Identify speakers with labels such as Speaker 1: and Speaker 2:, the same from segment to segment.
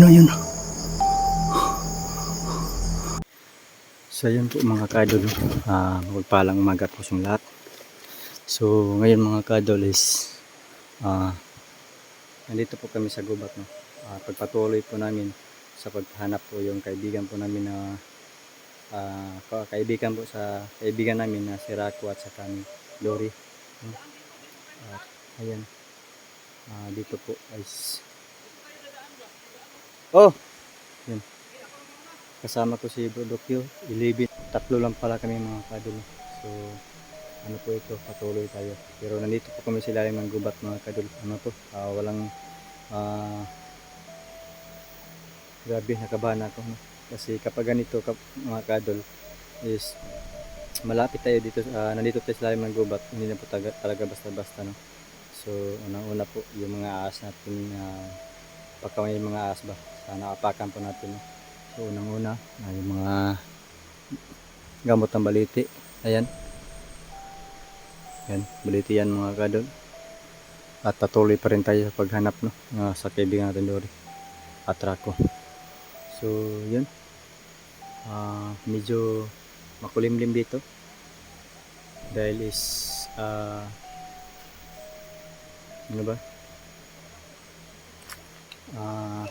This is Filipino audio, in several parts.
Speaker 1: Yun o, yun. So yun po mga kadol, uh, magpalang umaga po sa lahat. So ngayon mga kadol is ah nandito po kami sa gubat. No? Ah, pagpatuloy po namin sa paghanap po yung kaibigan po namin na ah, ka- kaibigan po sa kaibigan namin na si Rako at saka ni Dory. No? At ayan, Ah, dito po is Oh! Yun. Kasama ko si Bro Dokyo, 11. Tatlo lang pala kami mga kadol. So, ano po ito, patuloy tayo. Pero nandito po kami sila ng gubat mga kadol. Ano to, ah, walang ah, grabe, nakabahan ako. No? Kasi kapag ganito kap- mga kadol is malapit tayo dito, ah, nandito tayo sa lalim ng gubat, hindi na po taga- talaga basta-basta. No? So, unang-una po, yung mga ahas natin, uh, pagka may mga ahas ba, sana apakan po natin. No? So, unang-una, ah, yung mga gamot ng baliti. Ayan. Yan, baliti yan mga kadol. At patuloy pa rin tayo sa paghanap no, ah, sa kaibigan natin Dory at Rako. So, yun. Ah, medyo makulimlim dito. Dahil is ah, ano ba? Ah,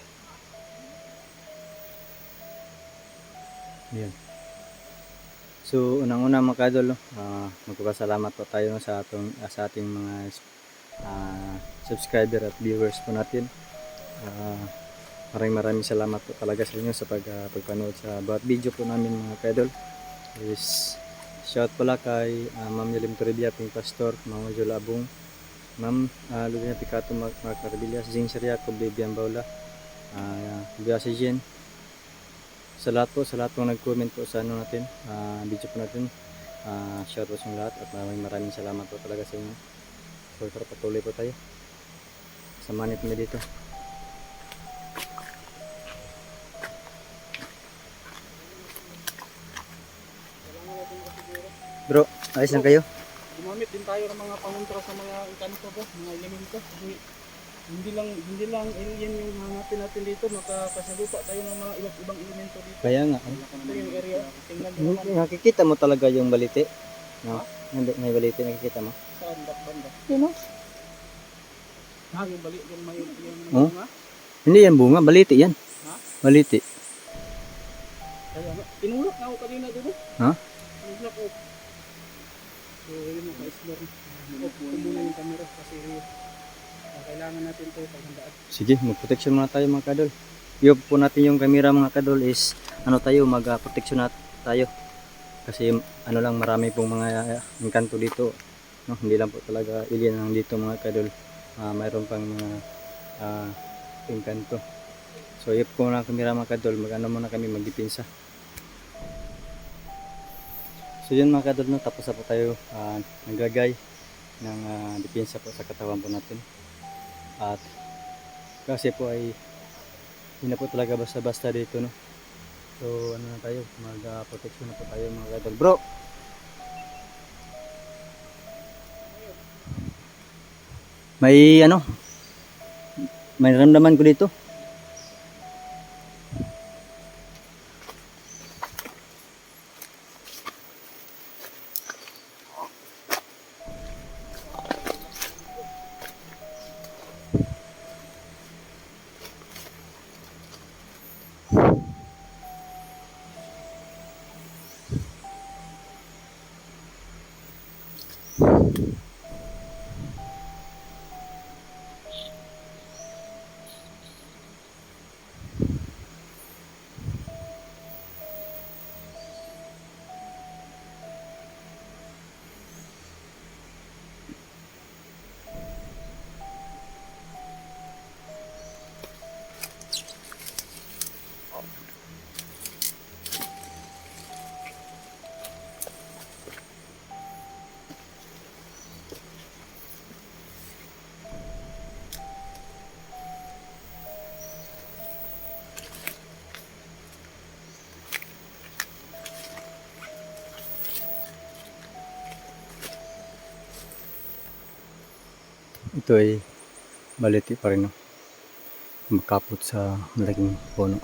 Speaker 1: yan. So, unang-una mga kadol, no, ah, magpapasalamat po tayo sa, atong, ah, sa ating mga ah, subscriber at viewers po natin. Ah, maraming maraming salamat po talaga sa inyo sa pag, ah, pagpanood sa bawat video po namin mga kadol. Is, shout pala kay ah, Ma'am Yalim Toribia, Pastor, Ma'am Jola Abong, Ma'am uh, Lugina Picato, Mark, Carbillas, Zing Sariaco, Bibian Baula, uh, Biasi Jen, sa lahat po, sa lahat po nag-comment po sa ano natin, ah, video po natin. ah shout out sa lahat at maraming maraming salamat po talaga sa inyo. So tara patuloy po tayo. Samahan niyo kami dito. Bro, ayos lang kayo?
Speaker 2: Gumamit din tayo ng mga pangontra sa mga kanto ko, mga elemento. Hindi, hindi lang hindi lang alien yung hanapin natin dito, makakasagupa tayo ng mga iba't ibang elemento dito.
Speaker 1: Kaya nga. eh.
Speaker 2: Ito yung area, tingnan mo naman
Speaker 1: Nakikita mo talaga yung baliti? No? May may baliti nakikita mo?
Speaker 2: saan banda.
Speaker 1: Yun o.
Speaker 2: Ha, yung bali, yung may yung
Speaker 1: Oh?
Speaker 2: mga.
Speaker 1: Hindi yan bunga, baliti yan.
Speaker 2: Ha?
Speaker 1: Baliti.
Speaker 2: Kaya nga, tinulak na ako kanina dito.
Speaker 1: Ha?
Speaker 2: Tinulak ko. So, yun mga ka-explore. Ko muna yung camera kasi ah, kailangan natin ito paghandaan.
Speaker 1: Sige, mag-protection muna tayo mga kadol. Yung po natin yung camera mga kadol is ano tayo, mag-protection na tayo. Kasi ano lang marami pong mga uh, engkanto dito. No? Hindi lang po talaga alien ang dito mga kadol. Ah, mayroon pang mga ah, engkanto. So, yun po na ang camera mga kadol. Mag-ano muna kami magdipinsa. So yun mga kadol, tapos na po tayo ah, naglagay ng ah, depensa po sa katawan po natin. At kasi po ay hindi po talaga basta-basta dito no. So ano na tayo, mag-protection na po tayo mga kadol. Bro! May ano? May naramdaman ko dito. Ito ay baliti pa rin. No? makapot sa malaking puno.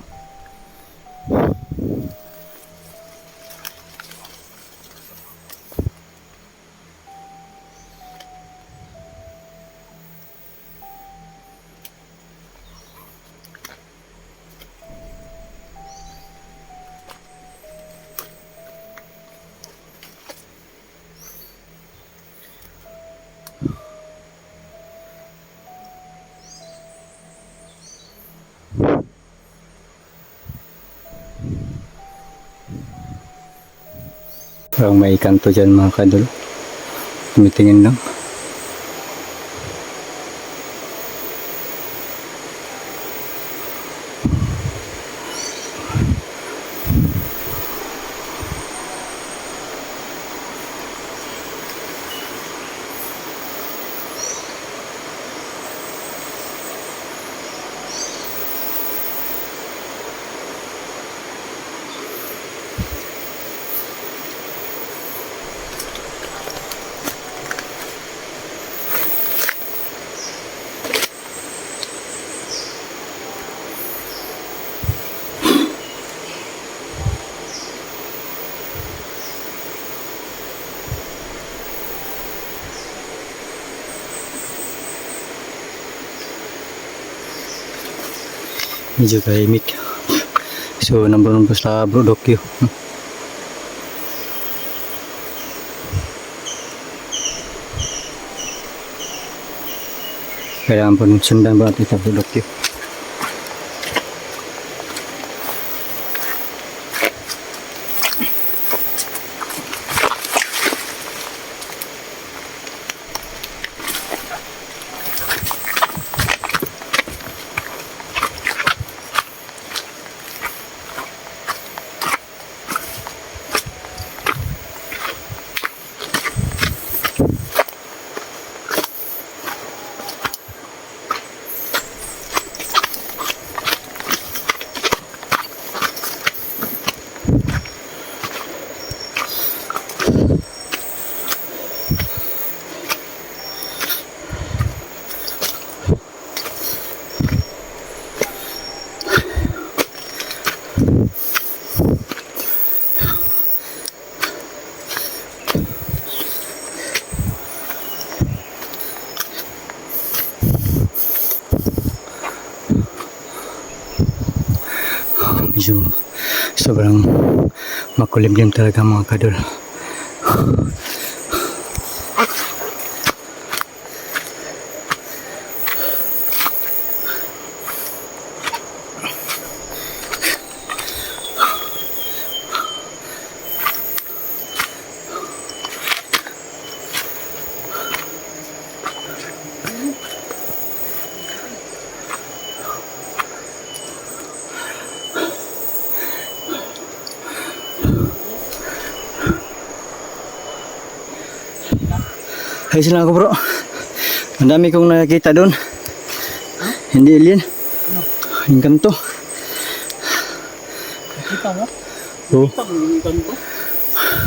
Speaker 1: Parang may kanto dyan mga kadol. Tumitingin lang. Medyo tahimik. So, number number sa Brodokyo. Kailangan po sundan ba natin sa Brodokyo. Medyo sobrang makulimlim talaga mga kadol. Hay sila ako bro. Ang dami kong nakikita doon. Hindi alien. Yung kanto.
Speaker 2: Nakita mo?
Speaker 1: Oh,
Speaker 2: mo yung kanto?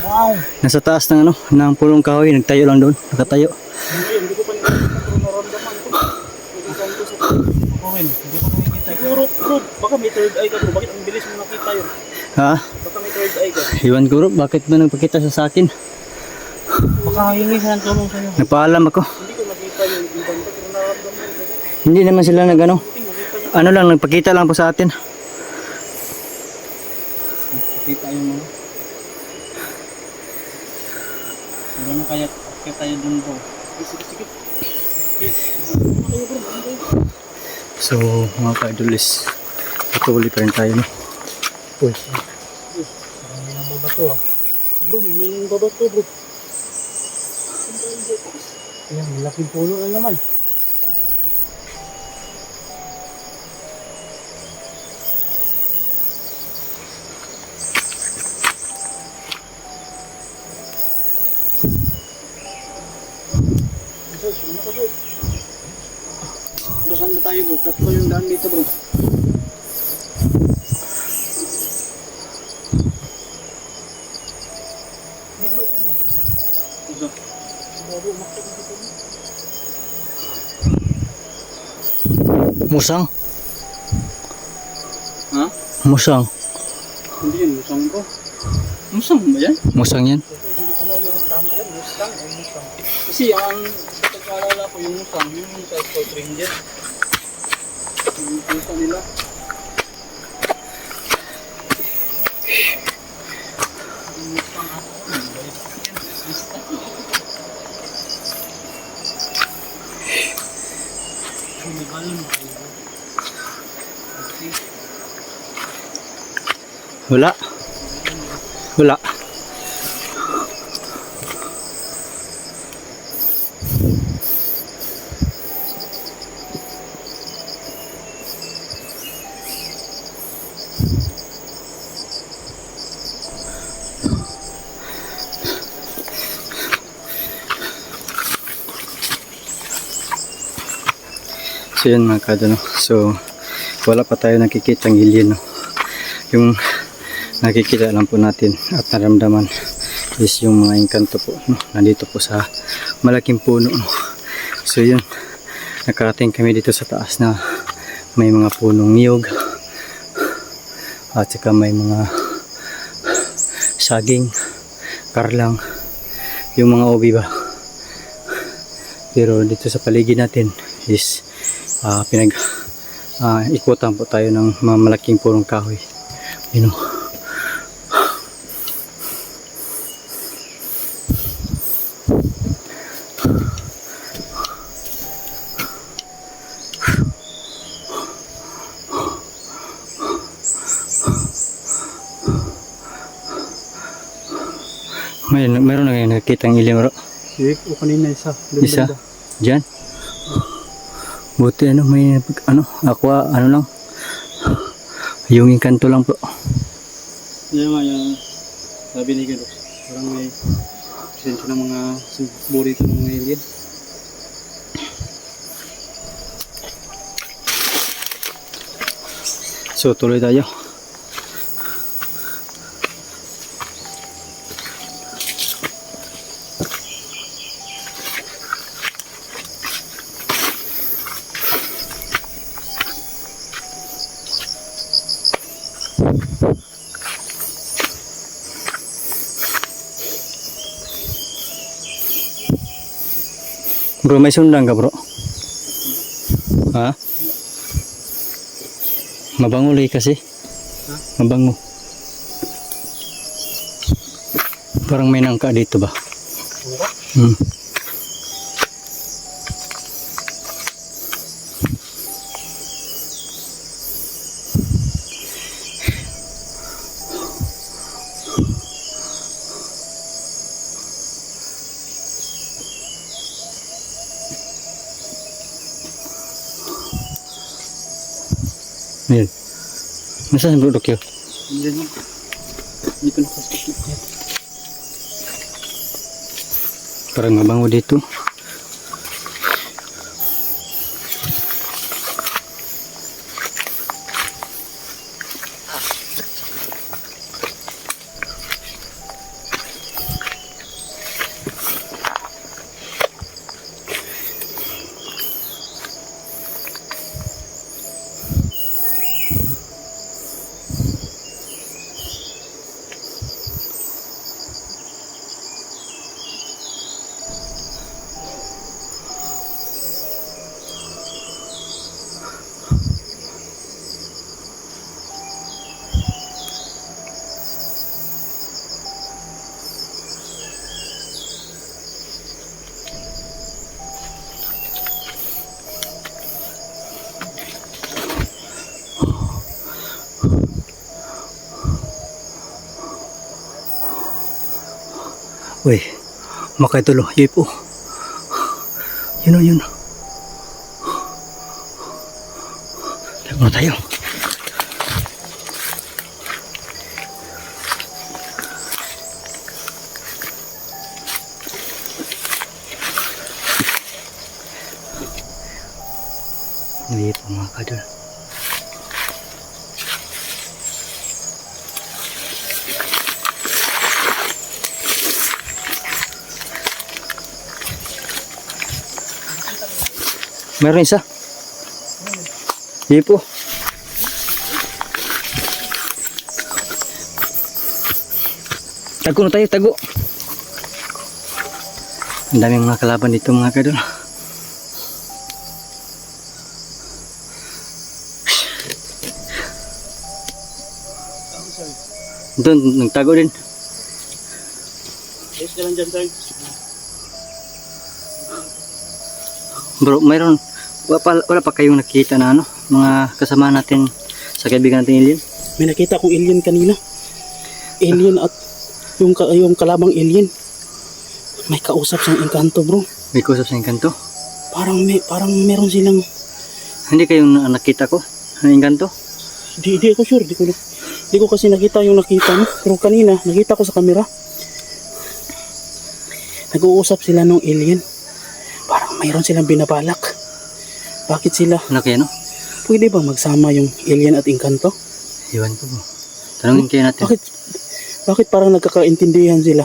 Speaker 2: Wow!
Speaker 1: nasa taas ng ano, ng pulong kahoy, nagtayo lang doon, nakatayo.
Speaker 2: Hindi, hindi ko pa naramdaman ko. Yung kanto sa Owen, hindi ko nakikita. Siguro, bro, baka may third eye ka bro. Bakit ang bilis mo nakita yun?
Speaker 1: Ha?
Speaker 2: Baka may third eye ka.
Speaker 1: Iwan ko bro, bakit ba nagpakita sa akin?
Speaker 2: Baka hingi siya ng tulong sa'yo.
Speaker 1: Nagpaalam ako.
Speaker 2: Hindi
Speaker 1: naman sila nag ano, ano lang, nagpakita lang po sa atin.
Speaker 2: Nakita yung mga. Hindi mo kaya kaya tayo dun sige.
Speaker 1: So, mga ka-idolis, patuloy pa rin tayo. Uy,
Speaker 2: May nang babato ah. Bro, may nang babato bro. Ayan, malaking puno na naman. Bro, saan na tayo bro? Tatlo yung daan dito bro.
Speaker 1: Musang? Ha? Musang.
Speaker 2: Hindi yan, musang bro. Musang ba yan?
Speaker 1: Musang yan.
Speaker 2: Ano yung tama yan? Mustang o musang? Kasi ang sa pagkaalala ko yung musang, yung sa Scott Ranger. Yung pusa nila.
Speaker 1: Wala. Wala. So yun mga kadol, no? So wala pa tayo nakikita ng alien no? Yung nakikita lang po natin at naramdaman is yung mga engkanto po no? nandito po sa malaking puno no? so yun nakarating kami dito sa taas na may mga punong niyog at saka may mga saging karlang yung mga ubi ba pero dito sa paligid natin is ah, pinag ah, ikutan po tayo ng mga malaking punong kahoy you know May, meron na kayo nakikita ang ilim bro.
Speaker 2: Wait, o kanina isa.
Speaker 1: Isa? Diyan. Buti ano, may ano, ako ano lang. Yung inkanto lang po.
Speaker 2: Yan nga, yung sabi ni Galos. Parang may presensya ng mga burrito ng mga alien.
Speaker 1: So tuloy tayo. Bro, may sundan ka bro? Ha? Mabango lagi kasi. Mabango. Parang may nangka dito ba? Hmm. Ayan. Nasaan bro Dokyo?
Speaker 2: Hindi lang. Dito nakaskip yan.
Speaker 1: Parang mabango dito. Uy, makay tulo. Yay po. Yun o, yun o. Tayo na tayo. Meron isa. Hindi po. Tago na tayo, tago. Ang daming mga kalaban dito mga kadol. Doon, nagtago din.
Speaker 2: Ayos ka lang dyan,
Speaker 1: Bro, mayroon wala pa, wala pa kayong nakita na ano, mga kasama natin sa kaibigan natin alien?
Speaker 2: May nakita akong alien kanina. Alien at yung, yung kalabang alien. May kausap siyang engkanto, bro.
Speaker 1: May kusap sa kanto.
Speaker 2: Parang may, parang meron silang,
Speaker 1: Hindi kayong na- nakita ko, ang kanto.
Speaker 2: di, di ako sure, di ko, di ko kasi nakita yung nakita mo. Pero kanina, nakita ko sa kamera. Nag-uusap sila ng alien. Parang mayroon silang binabalak. Bakit sila?
Speaker 1: Ano kaya no?
Speaker 2: Pwede ba magsama yung alien at engkanto?
Speaker 1: Iwan ko po. Tanungin kayo natin.
Speaker 2: Bakit? Bakit parang nagkakaintindihan sila?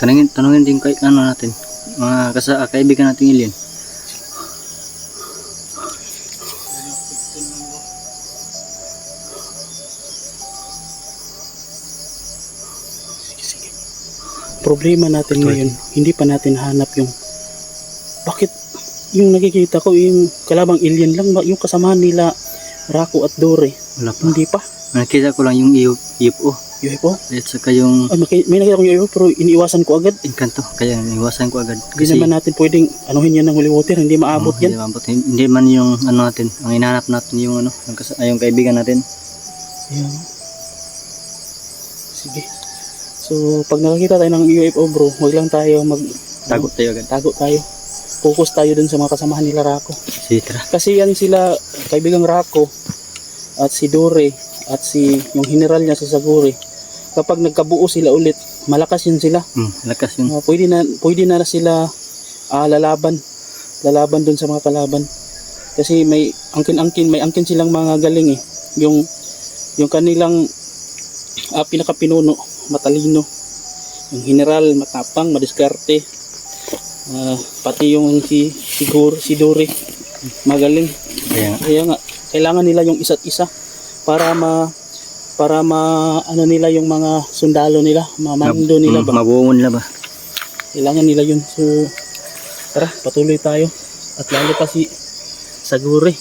Speaker 1: Tanungin, tanungin din kay ano natin. Mga kasa, kaibigan natin alien.
Speaker 2: Problema natin ngayon, hindi pa natin hanap yung bakit yung nakikita ko yung kalabang alien lang yung kasamahan nila Rako at Dore
Speaker 1: Wala pa.
Speaker 2: hindi pa
Speaker 1: Nakita ko lang yung UFO.
Speaker 2: UFO
Speaker 1: At saka yung
Speaker 2: ay, maki- may nakita kong UFO pero iniiwasan ko agad
Speaker 1: engkanto. Kaya iwasan ko agad.
Speaker 2: hindi naman natin pwedeng anuhin yan ng holy water hindi maabot
Speaker 1: oh,
Speaker 2: yan
Speaker 1: Hindi, maabot. Hindi man yung ano natin. Ang hinahanap natin yung ano, yung, kas- yung kaibigan natin.
Speaker 2: Ayan. sige so pag nakakita tayo ng UFO bro wag lang tayo mag
Speaker 1: Tago tayo agad.
Speaker 2: tago tayo focus tayo dun sa mga kasamahan nila Rako
Speaker 1: Sige, tara.
Speaker 2: Kasi yan sila, kaibigang Rako at si Dore at si yung general niya si Saguri. Kapag nagkabuo sila ulit, malakas yun sila.
Speaker 1: Hmm, lakas yun.
Speaker 2: Uh, pwede na pwede na sila ah, lalaban. Lalaban dun sa mga kalaban. Kasi may angkin-angkin, may angkin silang mga galing eh. Yung yung kanilang ah, pinakapinuno, matalino. Yung general, matapang, madiskarte. Ah, pati yung si siguro si Dore, magaling.
Speaker 1: Kaya nga.
Speaker 2: Kaya nga, kailangan nila yung isa't isa para ma para ma ano nila yung mga sundalo nila, mamando nila
Speaker 1: Hmm,
Speaker 2: ba.
Speaker 1: mabuo nila ba?
Speaker 2: Kailangan nila yun. So tara, patuloy tayo. At lalo pa si Saguri.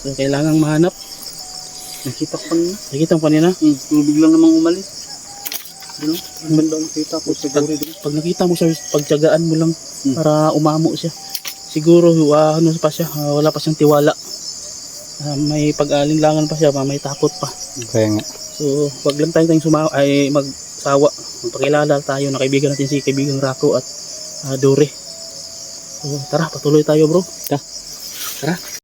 Speaker 2: So kailangan mahanap.
Speaker 1: Nakita ko.
Speaker 2: Nakita mo kanina?
Speaker 1: Hmm, yung biglang namang umalis. Ano? Ang banda nakita ko sa
Speaker 2: Pag, pag nakita mo siya, pagtyagaan mo lang
Speaker 1: Hmm.
Speaker 2: para umamo siya. Siguro ah, ano pa siya, ah, wala pa siyang tiwala. Ah, may pag-alinlangan pa siya, may takot pa.
Speaker 1: Kaya nga.
Speaker 2: So, wag lang tayong tayong sumawa, ay magsawa. Magpakilala tayo na kaibigan natin si kaibigang Rako at ah, Dore. So, tara, patuloy tayo bro.
Speaker 1: Tara.